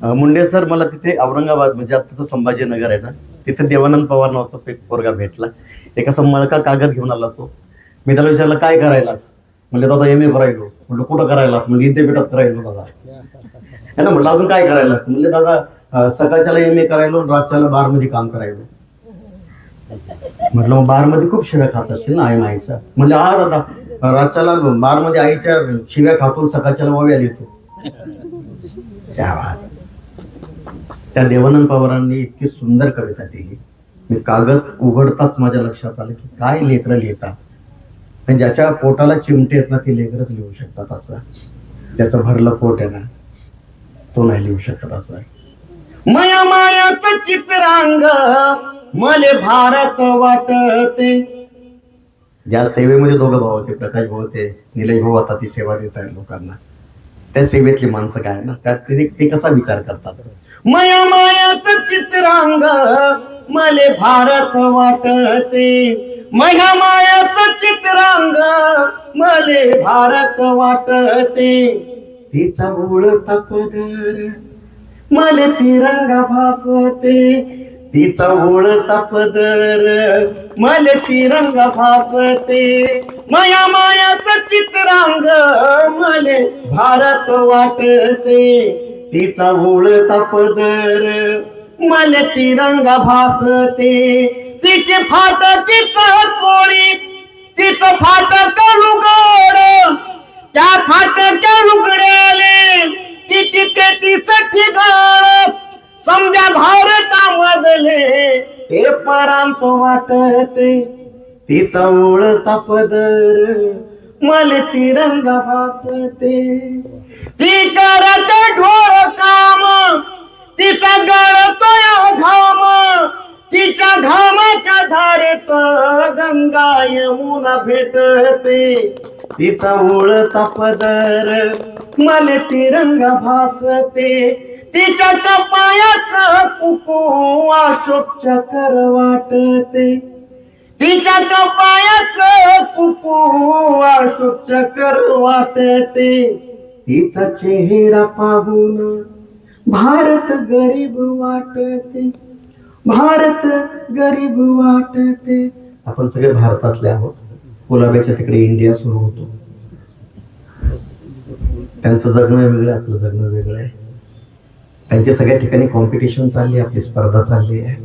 Munde sir मला तिथे औरंगाबाद म्हणजे आताचं संभाजीनगर आहे ना तिथे देवानंद पवार नावाचा एक पोरगा भेटला. एक असा मळका कागद घेऊन आला तो. मी त्याला विचारलं काय करायलास? म्हणजे दादा एम ए करायलो. म्हटलं कुठं करायलास? म्हणजे विद्यापीठात करायलो दादा. है ना म्हटलं अजून काय करायलास? म्हणले दादा सकाळच्याला एम ए करायलो रातच्याला बारमध्ये काम करायलो. म्हटलं मग बारमध्ये खूप शिव्या खात असतील ना आई माईच्या? म्हणजे हा दादा रातच्याला बारमध्ये आईच्या शिव्या खातून सकाळच्याला वव्या येतो त्या बात. त्या देवानंद पवारांनी इतकी सुंदर कविता दिली मी कागद उघडताच माझ्या लक्षात आलं की काय लेकरं लिहितात. आणि ज्याच्या पोटाला चिमटे आहेत ना ते लेकरच लिहू शकतात असं. त्याचं भरलं पोट आहे ना तो नाही लिहू शकत असं. माया मायाच चित्रांग मले भारत वाटते. ज्या सेवेमध्ये दोघं भाऊ होते प्रकाश भाऊ होते निलेश भाऊ आता ती सेवा देत आहेत लोकांना. त्या सेवेतली माणसं काय ना त्यात ते ते कसा विचार करतात? माया मायाच चित्रांग मले भारत वाटते. माया मायाच चित्रांग मले भारत वाटते. तिचा उळता पदर मले तिरंगा भासते. तिचा ओळता पदर मले तिरंगा भासते. माया मायाच चित्रांग मले भारत वाटते. तिचा ओळता पदर. मले तिरंगा भासते. तिची फाट तिचं कोळी. तिचं फाट करू गोड. त्या फाटच्या रुगड्याले किती तेहतीस गाळ. समजा भारतामधले हे परांत वाटते. तिचा ओळता पदर. मले तिरंगा भासते. ती करते ढोळ काम तिचा गळतोय घाम तिच्या घामाच्या धारेत गंगा यमुना भेटते. तिचा ओळता पदर मले तिरंगा भासते. तिच्या कपायाच कुकू अशोक चकर वाटते. तिच्या कपायाच कुकू अशोक वाटते तिचा चेहरा पाहून भारत गरीब वाटते भारत गरीब वाटते आपण सगळे भारतातले आहोत. गुलाब्याच्या तिकडे इंडिया सुरू होतो. त्यांचं जगणं वेगळं आपलं जगणं वेगळं आहे. त्यांच्या सगळ्या ठिकाणी कॉम्पिटिशन चालली आहे, आपली स्पर्धा चालली आहे.